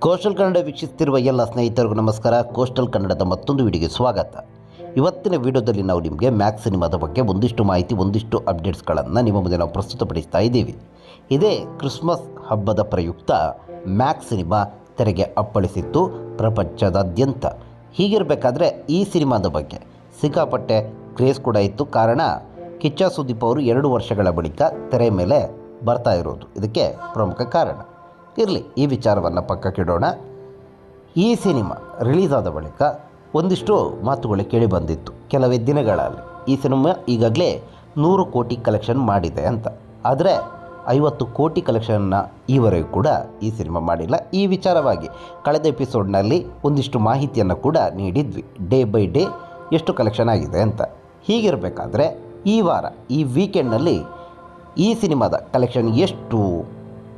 Coastal Kannada ವೀಕ್ಷಿಸುತ್ತಿರುವ ಎಲ್ಲ ಸ್ನೇಹಿತರಿಗೂ ನಮಸ್ಕಾರ. ಕೋಸ್ಟಲ್ ಕನ್ನಡದ ಮತ್ತೊಂದು ವಿಡಿಯೋಗೆ ಸ್ವಾಗತ. ಇವತ್ತಿನ ವಿಡಿಯೋದಲ್ಲಿ ನಾವು ನಿಮಗೆ ಮ್ಯಾಕ್ಸ್ ಸಿನಿಮಾದ ಬಗ್ಗೆ ಒಂದಿಷ್ಟು ಮಾಹಿತಿ, ಒಂದಿಷ್ಟು ಅಪ್ಡೇಟ್ಸ್ಗಳನ್ನು ನಿಮ್ಮ ಮುಂದೆ ನಾವು ಪ್ರಸ್ತುತಪಡಿಸ್ತಾ ಇದ್ದೀವಿ. ಇದೇ ಕ್ರಿಸ್ಮಸ್ ಹಬ್ಬದ ಪ್ರಯುಕ್ತ ಮ್ಯಾಕ್ಸ್ ಸಿನಿಮಾ ತೆರೆಗೆ ಅಪ್ಪಳಿಸಿತ್ತು ಪ್ರಪಂಚದಾದ್ಯಂತ. ಹೀಗಿರಬೇಕಾದ್ರೆ ಈ ಸಿನಿಮಾದ ಬಗ್ಗೆ ಸಿಕ್ಕಾಪಟ್ಟೆ ಕ್ರೇಜ್ ಕೂಡ ಇತ್ತು. ಕಾರಣ, ಕಿಚ್ಚ ಸುದೀಪ್ ಅವರು ಎರಡು ವರ್ಷಗಳ ಬಳಿಕ ತೆರೆ ಮೇಲೆ ಬರ್ತಾ ಇರೋದು. ಇದಕ್ಕೆ ಪ್ರಮುಖ ಕಾರಣ. ಇರಲಿ, ಈ ವಿಚಾರವನ್ನು ಪಕ್ಕಕ್ಕಿಡೋಣ ಈ ಸಿನಿಮಾ ರಿಲೀಸ್ ಆದ ಬಳಿಕ ಒಂದಿಷ್ಟು ಮಾತುಗಳು ಕೇಳಿ ಬಂದಿತ್ತು. ಕೆಲವೇ ದಿನಗಳಲ್ಲಿ ಈ ಸಿನಿಮಾ ಈಗಾಗಲೇ ನೂರು ಕೋಟಿ ಕಲೆಕ್ಷನ್ ಮಾಡಿದೆ ಅಂತ. ಆದರೆ ಐವತ್ತು ಕೋಟಿ ಕಲೆಕ್ಷನ್ನ ಈವರೆಗೂ ಕೂಡ ಈ ಸಿನಿಮಾ ಮಾಡಿಲ್ಲ. ಈ ವಿಚಾರವಾಗಿ ಕಳೆದ ಎಪಿಸೋಡ್ನಲ್ಲಿ ಒಂದಿಷ್ಟು ಮಾಹಿತಿಯನ್ನು ಕೂಡ ನೀಡಿದ್ವಿ. ಡೇ ಬೈ ಡೇ ಎಷ್ಟು ಕಲೆಕ್ಷನ್ ಆಗಿದೆ ಅಂತ. ಹೀಗಿರಬೇಕಾದ್ರೆ ಈ ವಾರ, ಈ ವೀಕೆಂಡ್ನಲ್ಲಿ ಈ ಸಿನಿಮಾದ ಕಲೆಕ್ಷನ್ ಎಷ್ಟು?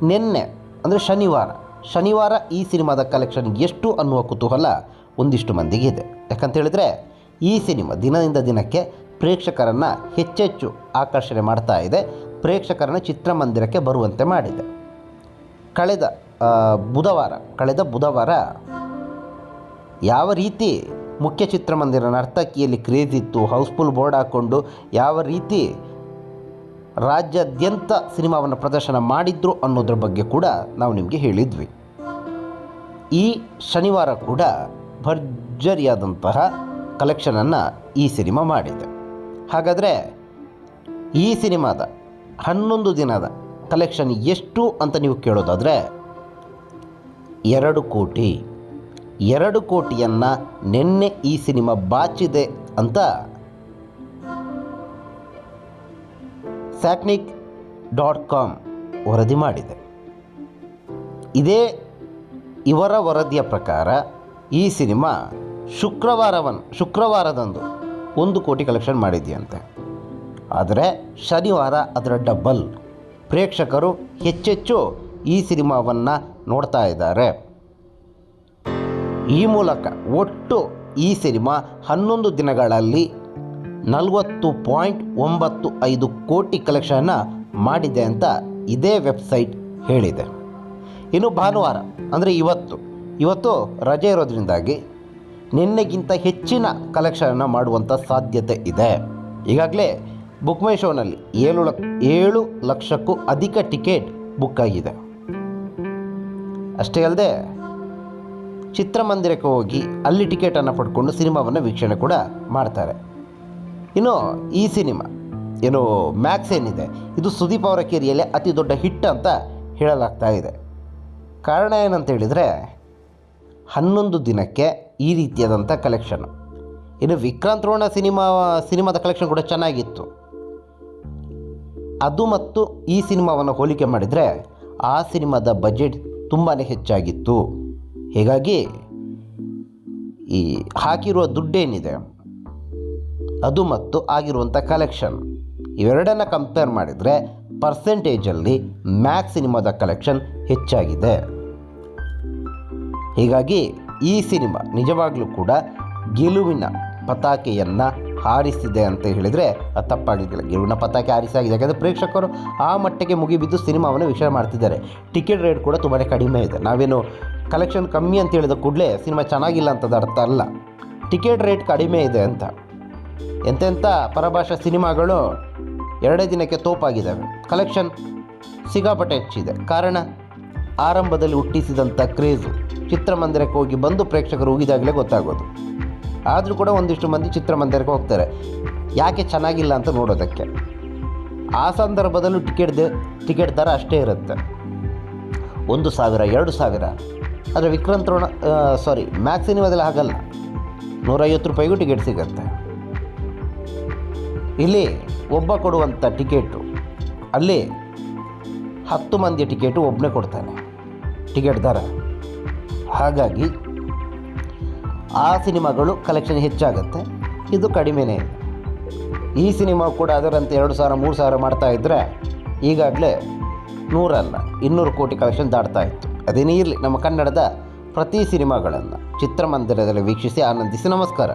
ನಿನ್ನೆ ಅಂದರೆ ಶನಿವಾರ. ಶನಿವಾರ ಈ ಸಿನಿಮಾದ ಕಲೆಕ್ಷನ್ ಎಷ್ಟು ಅನ್ನುವ ಕುತೂಹಲ ಒಂದಿಷ್ಟು ಮಂದಿಗೆ ಇದೆ. ಯಾಕಂತ ಹೇಳಿದ್ರೆ ಈ ಸಿನಿಮಾ ದಿನದಿಂದ ದಿನಕ್ಕೆ ಪ್ರೇಕ್ಷಕರನ್ನು ಹೆಚ್ಚೆಚ್ಚು ಆಕರ್ಷಣೆ ಮಾಡ್ತಾ ಇದೆ, ಪ್ರೇಕ್ಷಕರನ್ನು ಚಿತ್ರಮಂದಿರಕ್ಕೆ ಬರುವಂತೆ ಮಾಡಿದೆ. ಕಳೆದ ಬುಧವಾರ ಕಳೆದ ಬುಧವಾರ ಯಾವ ರೀತಿ ಮುಖ್ಯ ಚಿತ್ರಮಂದಿರ ನರ್ತಕಿಯಲ್ಲಿ ಕ್ರೇಜ್ ಇತ್ತು ಹೌಸ್ಫುಲ್ ಬೋರ್ಡ್ ಹಾಕ್ಕೊಂಡು ಯಾವ ರೀತಿ ರಾಜ್ಯಾದ್ಯಂತ ಸಿನಿಮಾವನ್ನು ಪ್ರದರ್ಶನ ಮಾಡಿದ್ರು ಅನ್ನೋದ್ರ ಬಗ್ಗೆ ಕೂಡ ನಾವು ನಿಮಗೆ ಹೇಳಿದ್ವಿ. ಈ ಶನಿವಾರ ಕೂಡ ಭರ್ಜರಿಯಾದಂತಹ ಕಲೆಕ್ಷನನ್ನು ಈ ಸಿನಿಮಾ ಮಾಡಿದೆ. ಹಾಗಾದರೆ ಈ ಸಿನಿಮಾದ ಹನ್ನೊಂದು ದಿನದ ಕಲೆಕ್ಷನ್ ಎಷ್ಟು ಅಂತ ನೀವು ಕೇಳೋದಾದರೆ ಎರಡು ಕೋಟಿ. ಎರಡು ಕೋಟಿಯನ್ನು ನಿನ್ನೆ ಈ ಸಿನಿಮಾ ಬಾಚಿದೆ ಅಂತ ಸ್ಯಾಕ್ನಿಕ್ ಡಾಟ್ ಕಾಮ್ ವರದಿ ಮಾಡಿದೆ. ಇದೇ ಇವರ ವರದಿಯ ಪ್ರಕಾರ ಈ ಸಿನಿಮಾ ಶುಕ್ರವಾರವನ್ನು ಶುಕ್ರವಾರದಂದು ಒಂದು ಕೋಟಿ ಕಲೆಕ್ಷನ್ ಮಾಡಿದೆಯಂತೆ. ಆದರೆ ಶನಿವಾರ ಅದರ ಡಬ್ಬಲ್ ಪ್ರೇಕ್ಷಕರು ಹೆಚ್ಚೆಚ್ಚು ಈ ಸಿನಿಮಾವನ್ನು ನೋಡ್ತಾ ಇದ್ದಾರೆ. ಈ ಮೂಲಕ ಒಟ್ಟು ಈ ಸಿನಿಮಾ ಹನ್ನೊಂದು ದಿನಗಳಲ್ಲಿ ನಲವತ್ತು ಪಾಯಿಂಟ್ ಒಂಬತ್ತು ಐದು ಕೋಟಿ ಕಲೆಕ್ಷನ್ನ ಮಾಡಿದೆ ಅಂತ ಇದೇ ವೆಬ್ಸೈಟ್ ಹೇಳಿದೆ. ಇನ್ನು ಭಾನುವಾರ, ಅಂದರೆ ಇವತ್ತು ಇವತ್ತು ರಜೆ ಇರೋದ್ರಿಂದಾಗಿ ನಿನ್ನೆಗಿಂತ ಹೆಚ್ಚಿನ ಕಲೆಕ್ಷನನ್ನು ಮಾಡುವಂಥ ಸಾಧ್ಯತೆ ಇದೆ. ಈಗಾಗಲೇ ಬುಕ್ ಮೈ ಶೋನಲ್ಲಿ ಏಳು ಲಕ್, ಏಳು ಲಕ್ಷಕ್ಕೂ ಅಧಿಕ ಟಿಕೆಟ್ ಬುಕ್ ಆಗಿದೆ. ಅಷ್ಟೇ ಅಲ್ಲದೆ, ಚಿತ್ರಮಂದಿರಕ್ಕೆ ಹೋಗಿ ಅಲ್ಲಿ ಟಿಕೆಟನ್ನು ಪಡ್ಕೊಂಡು ಸಿನಿಮಾವನ್ನು ವೀಕ್ಷಣೆ ಕೂಡ ಮಾಡ್ತಾರೆ. ಇನ್ನು ಈ ಸಿನಿಮಾ, ಏನು ಮ್ಯಾಕ್ಸ್ ಏನಿದೆ, ಇದು ಸುದೀಪ್ ಅವರ ಕೇರಿಯಲ್ಲೇ ಅತಿ ದೊಡ್ಡ ಹಿಟ್ ಅಂತ ಹೇಳಲಾಗ್ತಾ ಇದೆ. ಕಾರಣ ಏನಂತ ಹೇಳಿದರೆ ಹನ್ನೊಂದು ದಿನಕ್ಕೆ ಈ ರೀತಿಯಾದಂಥ ಕಲೆಕ್ಷನ್ ಇನ್ನು ವಿಕ್ರಾಂತ್ ರೋಣ ಸಿನಿಮಾ, ಸಿನಿಮಾದ ಕಲೆಕ್ಷನ್ ಕೂಡ ಚೆನ್ನಾಗಿತ್ತು. ಅದು ಮತ್ತು ಈ ಸಿನಿಮಾವನ್ನು ಹೋಲಿಕೆ ಮಾಡಿದರೆ, ಆ ಸಿನಿಮಾದ ಬಜೆಟ್ ತುಂಬಾ ಹೆಚ್ಚಾಗಿತ್ತು. ಹೀಗಾಗಿ ಈ ಹಾಕಿರುವ ದುಡ್ಡೇನಿದೆ ಅದು ಮತ್ತು ಆಗಿರುವಂಥ ಕಲೆಕ್ಷನ್ ಇವೆರಡನ್ನು ಕಂಪೇರ್ ಮಾಡಿದರೆ ಪರ್ಸೆಂಟೇಜಲ್ಲಿ ಮ್ಯಾಕ್ ಸಿನಿಮಾದ ಕಲೆಕ್ಷನ್ ಹೆಚ್ಚಾಗಿದೆ. ಹೀಗಾಗಿ ಈ ಸಿನಿಮಾ ನಿಜವಾಗಲೂ ಕೂಡ ಗೆಲುವಿನ ಪತಾಕೆಯನ್ನು ಹಾರಿಸಿದೆ ಅಂತ ಹೇಳಿದರೆ ಅದು ತಪ್ಪಾಗಲಿಕ್ಕಿಲ್ಲ ಗೆಲುವಿನ ಪತಾಕೆ ಹಾರಿಸಾಗಿದೆ. ಯಾಕಂದರೆ ಪ್ರೇಕ್ಷಕರು ಆ ಮಟ್ಟಕ್ಕೆ ಮುಗಿಬಿದ್ದು ಸಿನಿಮಾವನ್ನು ವೀಕ್ಷಣೆ ಮಾಡ್ತಿದ್ದಾರೆ. ಟಿಕೆಟ್ ರೇಟ್ ಕೂಡ ತುಂಬಾ ಕಡಿಮೆ ಇದೆ. ನಾವೇನು ಕಲೆಕ್ಷನ್ ಕಮ್ಮಿ ಅಂತ ಹೇಳಿದ ಕೂಡಲೇ ಸಿನಿಮಾ ಚೆನ್ನಾಗಿಲ್ಲ ಅಂತದ ಅರ್ಥ ಅಲ್ಲ. ಟಿಕೆಟ್ ರೇಟ್ ಕಡಿಮೆ ಇದೆ ಅಂತ. ಎಂತೆಂಥ ಪರಭಾಷಾ ಸಿನಿಮಾಗಳು ಎರಡೇ ದಿನಕ್ಕೆ ತೋಪಾಗಿದ್ದಾವೆ. ಕಲೆಕ್ಷನ್ ಸಿಗಾಪಟ್ಟೆ ಹೆಚ್ಚಿದೆ. ಕಾರಣ, ಆರಂಭದಲ್ಲಿ ಹುಟ್ಟಿಸಿದಂಥ ಕ್ರೇಜು ಚಿತ್ರಮಂದಿರಕ್ಕೆ ಹೋಗಿ ಬಂದು ಪ್ರೇಕ್ಷಕರು ಹೋಗಿದಾಗಲೇ ಗೊತ್ತಾಗೋದು. ಆದರೂ ಕೂಡ ಒಂದಿಷ್ಟು ಮಂದಿ ಚಿತ್ರಮಂದಿರಕ್ಕೆ ಹೋಗ್ತಾರೆ. ಯಾಕೆ ಚೆನ್ನಾಗಿಲ್ಲ ಅಂತ ನೋಡೋದಕ್ಕೆ? ಆ ಸಂದರ್ಭದಲ್ಲೂ ಟಿಕೆಟ್ ಟಿಕೆಟ್ ದರ ಅಷ್ಟೇ ಇರುತ್ತೆ. ಒಂದು ಸಾವಿರ, ಎರಡು ಸಾವಿರ. ಆದರೆ ವಿಕ್ರಾಂತ್ ರೋಣ ಸಾರಿ ಮ್ಯಾಕ್ಸಿನಿಮದಲ್ಲಿ ಆಗಲ್ಲ ನೂರೈವತ್ತು ರೂಪಾಯಿಗೂ ಟಿಕೆಟ್ ಸಿಗುತ್ತೆ. ಇಲ್ಲಿ ಒಬ್ಬ ಕೊಡುವಂಥ ಟಿಕೆಟು, ಅಲ್ಲಿ ಹತ್ತು ಮಂದಿ ಟಿಕೆಟು ಒಬ್ಬನೇ ಕೊಡ್ತಾನೆ, ಟಿಕೆಟ್ ದರ. ಹಾಗಾಗಿ ಆ ಸಿನಿಮಾಗಳು ಕಲೆಕ್ಷನ್ ಹೆಚ್ಚಾಗುತ್ತೆ, ಇದು ಕಡಿಮೆನೇ ಈ ಸಿನಿಮಾ ಕೂಡ ಅದರಂತೆ ಎರಡು ಸಾವಿರ, ಮೂರು ಸಾವಿರ ಮಾಡ್ತಾ ಇದ್ದರೆ ಈಗಾಗಲೇ ನೂರಲ್ಲ, ಇನ್ನೂರು ಕೋಟಿ ಕಲೆಕ್ಷನ್ ದಾಟ್ತಾ ಇತ್ತು. ಅದೇನೇ ಇರಲಿ, ನಮ್ಮ ಕನ್ನಡದ ಪ್ರತಿ ಸಿನಿಮಾಗಳನ್ನು ಚಿತ್ರಮಂದಿರದಲ್ಲಿ ವೀಕ್ಷಿಸಿ ಆನಂದಿಸಿ ನಮಸ್ಕಾರ.